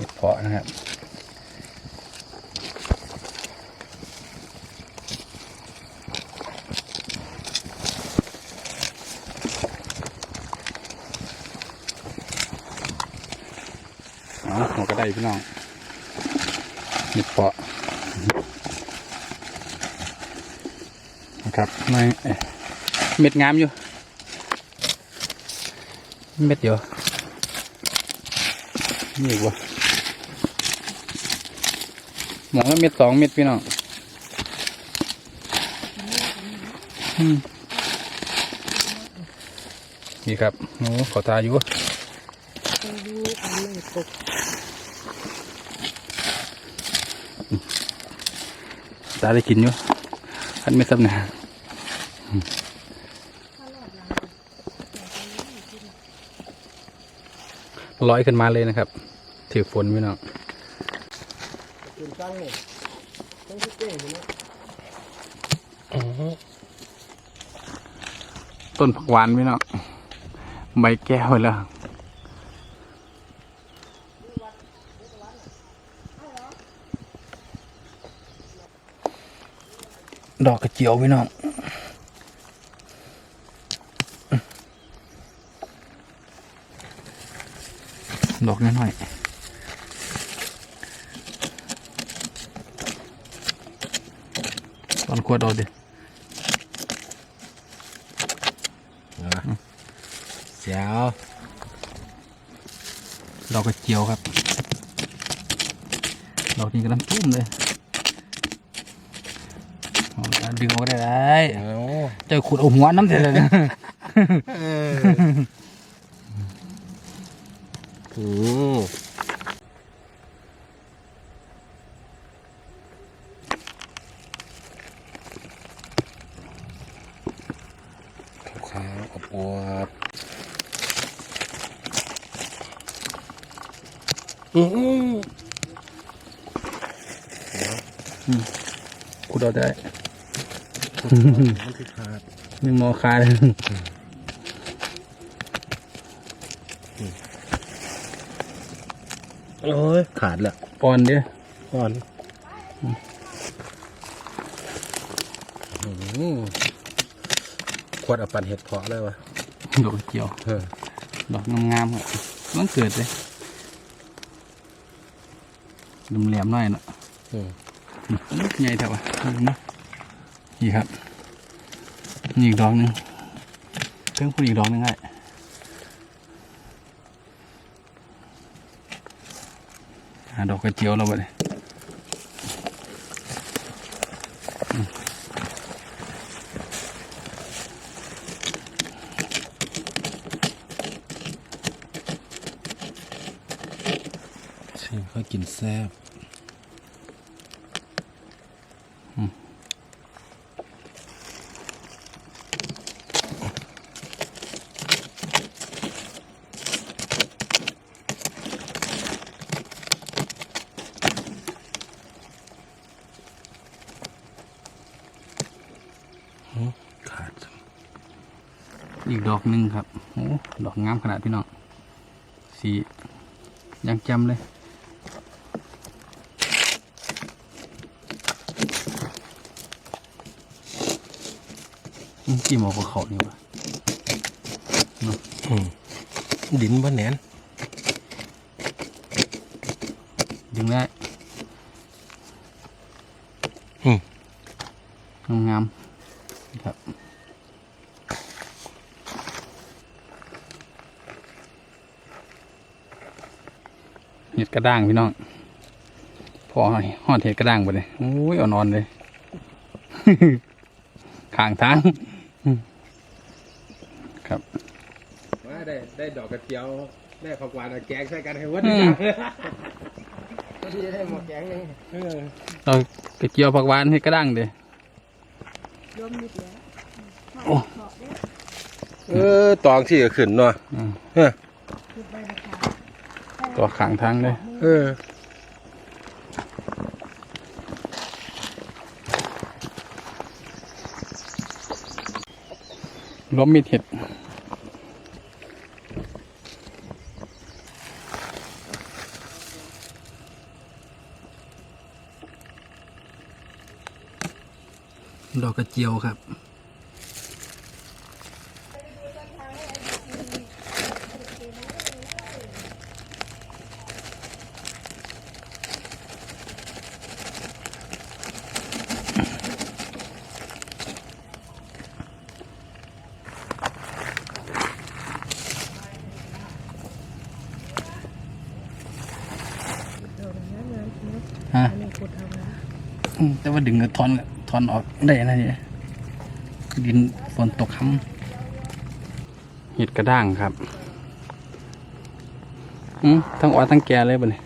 เห็ดเพาะนะครับอ๋อหัวกระไดพี่น้องเห็ดเพาะนะครับไม่เอ๊ะเม็ดงามอยู่ เม็ดเดียวนี่อีกวะ หมองแล้วเม็ดสองเม็ดพี่น้องนี่ครับโอ้ขอตาอยู่ตาได้กินอยู่อันไม่ซ้ำนะลอยขึ้นมาเลยนะครับ ถือฝนพี่น้อง กินตั้งเนี่ยต้องที่เก่งอยู่นะต้นผักหวานพี่น้องใบแก้วแล้วดอกกระเจียวพี่น้องดอกน้อยๆ ตอนขวดเอาดิเสียวดอกกระเจียวครับดอกนี้กำลังตุ้มเลยเอาดึงออกได้ได้โอ้เจ้าขุดเอาหัวน้ำเสร็จเลยนะอืมขาวๆอบอวบ อืมขุดเอาได้มันคือขาดมีมอคาเลยโอ้ยขาดละปอนเด้อก่อนขวดเอาปันเห็ดเพาะเลยวะดอกเจียวเออดอกงามๆครับมันเกิดเลย แหลมๆหน่อยเนาะอืมใหญ่เท่าไหร่นะนี่ครับนี่อีกดอกหนึงเพิ่งพูดอีกดอกหนึงไงหาดอกกระเจียวเราไปเลยชิมเขากินแซ่บ อีกดอกหนึ่งครับโอ้ดอกงามขนาดพี่น้องสียังจำเลยอืมกี่หมอกกับเขานี่วะอืมดินบ่แหนนดึงได้ อืม งามๆครับเห็ดกระด้างพี่น้อง พอให้หอดเห็ดกระด้างไปเลยโอ้ยอ่อนๆเลยข้างทางครับว่าได้ได้ดอกกระเจียวได้ผักหวานเอาแกงใส่กันให้วัดอืดีมก็ที่ได้หมดแกงเลยเออเรากระเจียวผักหวานเห็ดกระด้างเด้รวมมิดแล้วโอ้เกาะได้เออตองที่ก็ขึ้นเนาะ ต่อขังทางเลยเออล้มมีดเห็ดดอกกระเจียวครับ แต่ว่าดึงก็ถอนถอนออกได้นะเนี่ยดินฝนตกค้ำหิดกระด้างครับอืมทั้งอ่อนทั้งแก่เลยบ่เนี่ย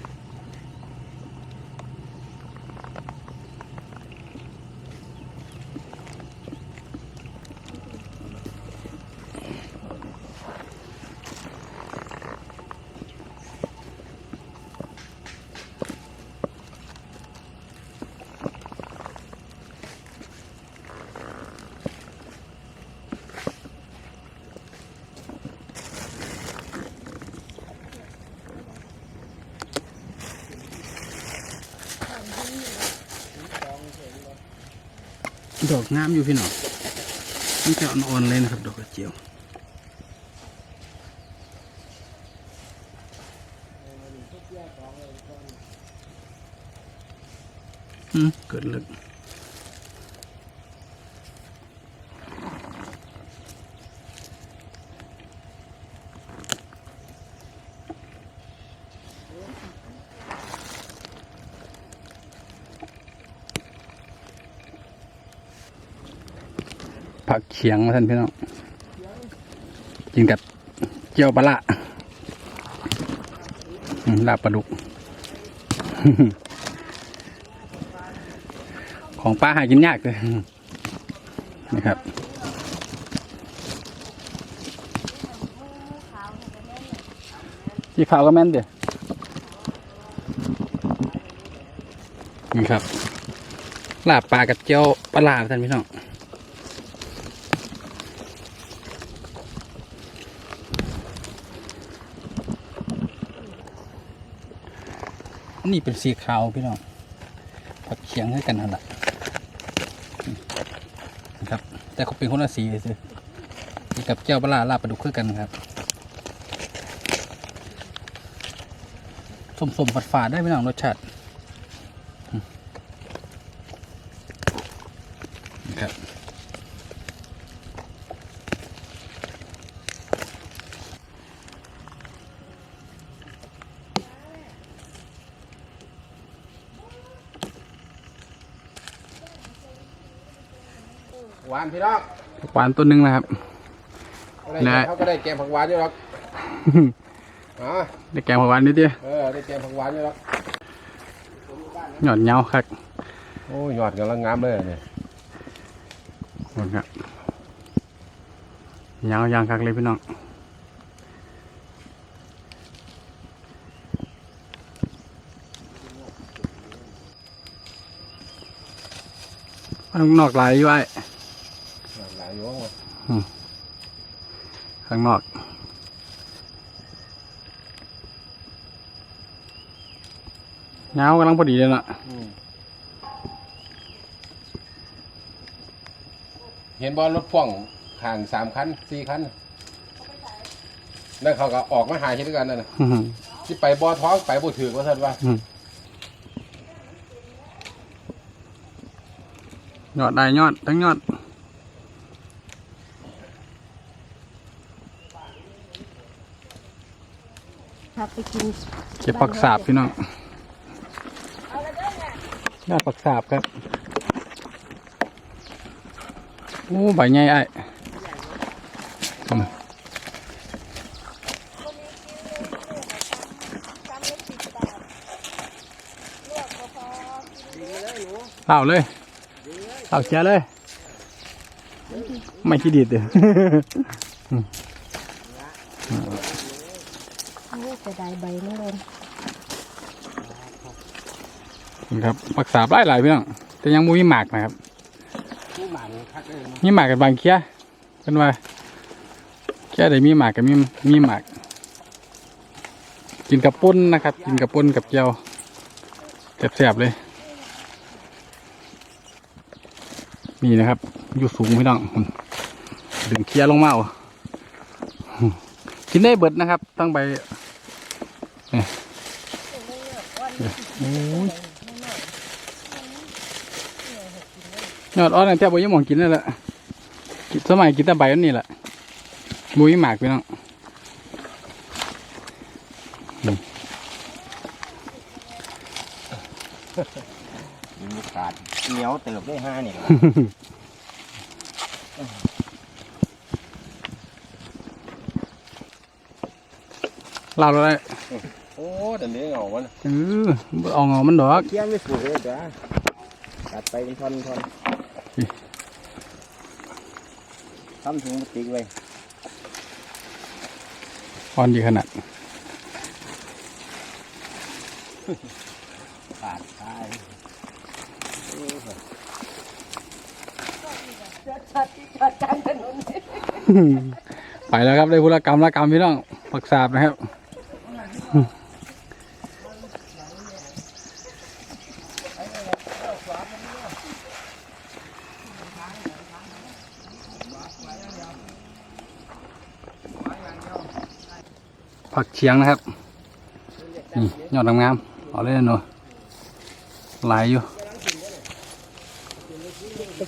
ดอกงามอยู่พี่น้องนี่จะอ่อนๆเลยนะครับดอกกระเจียวอืมเกิดลึก ผักเขียงมาท่านพี่น้องกินกับเจียวปลาละลาบปลาดุก ของป้าหากินยากเลยนะครับที่เขาก็แม่นเดียวนี่ครับลาบปลากับเจียวปลาลาท่านพี่น้อง นี่เป็นสีขาวพี่น้องผักเคียงให้กันนั่นแหละนะครับ แต่เขาเป็นคนละสีเลยกับเจ้วปลาร้าลาปลาดุกคือกันครับสมสมฝาดฝาดๆได้พี่น้องรสชาติอืมนะครับ หวานพี่น้องผักหวานตัวหนึงนะครับได้นะ เขาก็ได้แกงผักหวานอยู่หรอกอ๋อได้แกงผักหวานนิดเดียวเออได้แกงผักหวานอยู่หรอกหยอดเงาครับโอ้ยยอดกำลังงามเลยเนี่ยหมดครับเงายางคักเลยพี่น้องข้างนอกหลายอยู่ไอ้ หลายอยู่ว่ะ ข้างนอก เงากำลังพอดีเลยเนาะอืมเห็นบอลรถพ่วงห่างสามคันสี่คันนั่นเขาก็ออกมาหาเห็นกันนั่นน่ะอื้อหือที่ไปบ่อท้องไปบ่ถือว่าท่านว่าอืมยอดได้ยอดทั้งยอดับไปกินเก็บปักสาบพี่น้องยอดปักสาบครับโอ้ใบใหญ่ไอ้เอาเล่าเลยเล่าเชียเลย ไม่ขี้ดีดเลย โอ้จะได้ใบไม่ลงนี่ครับปักสาบหลายหลายพี่น้องแต่ยังบ่มีหมากนะครับผู้หมันคักเลยเนาะมีหมากกับบางเคี้ยเป็นว่าเคี้ยได้มีหมากกับมีมีหมาก กินกับปุ้นนะครับ กินกับปุ้นกับเจียวแซ่บๆเลย นี่นะครับ อยู่สูงพี่น้องดึงเคลียร์ลงมาเอากินได้เบิดนะครับ ตั้งใบเนี่ ยโอ้ยยอดอ้อนแต่บ่ยังมองกินนั่นแหละกินสมัยกินแต่ใบอันนี้แหละบุยหมากพี่น้องมีขาดเหนียวเติบได้ห้าเนี่ยเล่าแล้วได้ โอ้แต่เลี้ยงเอาวะเออบ่เอาเงามันดอกเคี่ยงไม่สุกเลยจ้ะตัดไปเป็นท่อนท่อนทำถุงพลาสติกไว้อ่อนดีขนาดขาดตายชัดที่ชัดกลางถนนไปแล้วครับได้พุรกรรมละกรรมพี่น้องปักสาบนะครับ ผักเชียงนะครับนี่ยอดงามๆเอาเลยหนูหลายอยู่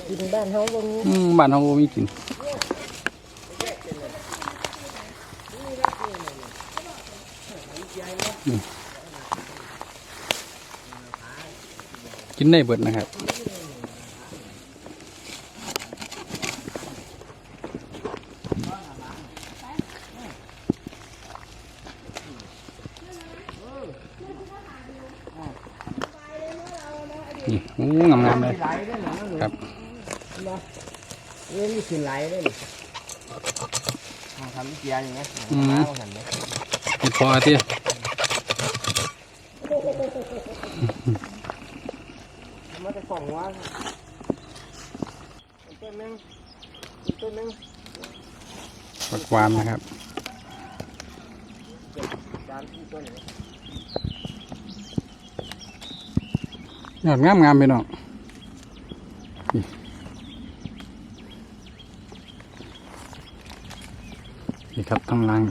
กินบ้านเขาบ่มีบ้านเราบ่มีกินกินได้เบิดนะครับ อ้งามๆเลยไหลได้หรอครับเอ้ยมีขึ้นไหลได้หรอทำทำวิทยาอย่างเงี้ยอืมมาเอาหันเนี่ยเห็ดพอที่มาจะส่องว่าต้นนึงต้นนึงผักหวานนะครับ จานที่ต้นนี้ ยอดงามงามไปน้องนี่นี่ครับทางล่าง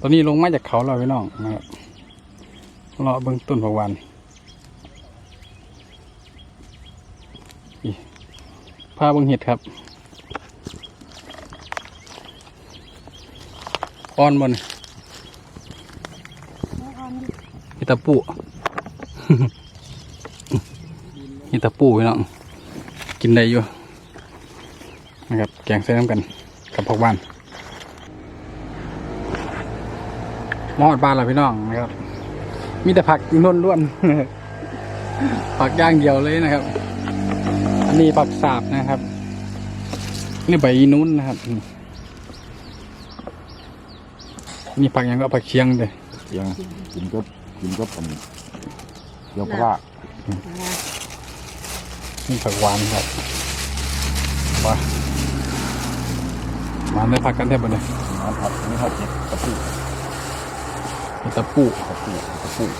ตอนนี้ลงมาจากเขาแล้วพี่น้องนะครับเลาเบื้องต้นผักหวานพาเบื้องเห็ดครับ อ่อนบนฮิตาปูฮิตาปูพี่น้องกินได้อยู่นะครับแกงใส่น้ำกันกับผักหวานมอดบ้านเราพี่น้องนะครับ มีแต่ผักล้วนล้วนๆผักย่างเดียวเลยนะครับ อันนี้ผักสาบนะครับ นี่ใบอีนุ้นนะครับ นี่ผักหยังก็ผักเชียงเลยยังกินก็กินก็เป็นเกี๊ยวปลานี่ผักหวานครับว้าหวานได้ผักกันแทบหมดเลยน้ำผัดอันนี้เขาเก็บกระปุกมีตะปูกระปุกกระปุก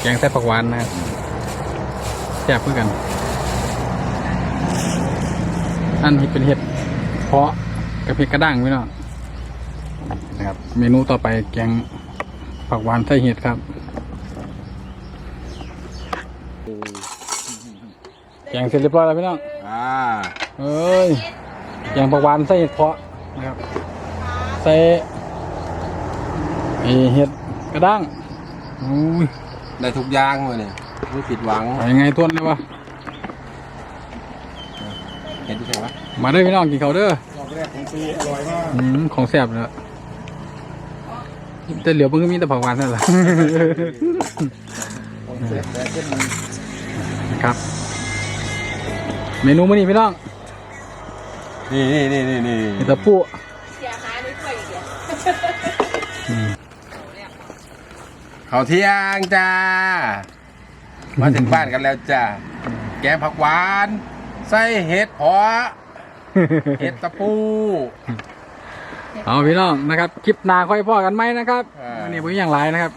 แกงใส่ผักหวานนะครับแซ่บเพื่อกัน อันนี้เป็นเห็ดเพาะกับเห็ดกระด้างพี่น้อง นะครับ เมนูต่อไปแกงผักหวานใส่เห็ดครับ แกงเสร็จเรียบร้อยแล้วพี่น้องอ่าเอ้ยอย่างประวานใส่เห็ดเพาะนะครับใส่ไอ้เห็ดกระด้างอุ้ยได้ทุกอย่างเลยเนี่ยไม่ผิดหวังไปยังไงทวนเลยวะเห็นที่ไหนวะมาเด้อพี่น้องกินเขาวเด้อรอบแรกของปีอร่อยมากอืมของแซ่บเลย แต่เหลียวมันก็มีแต่ผักหวานนั่นแหละของเสร็จแต่เส้นมันนะครับ เมนูมื้อนี้พี่น้องนี่นี่นี่นี่นี่เห็ดตะปูเสียหายไม่ค่อยเดียวอืมเขาวเที่ยงจ้า มาถึงบ้านกันแล้วจ้า แกงผักหวาน ใส่เห็ดเพาะเห็ดตะปู เห็ดเอาพี่น้องนะครับ คลิปหน้าค่อยพ่อกันไหมนะครับอ่าวันนี้ผมอย่างไรนะครับ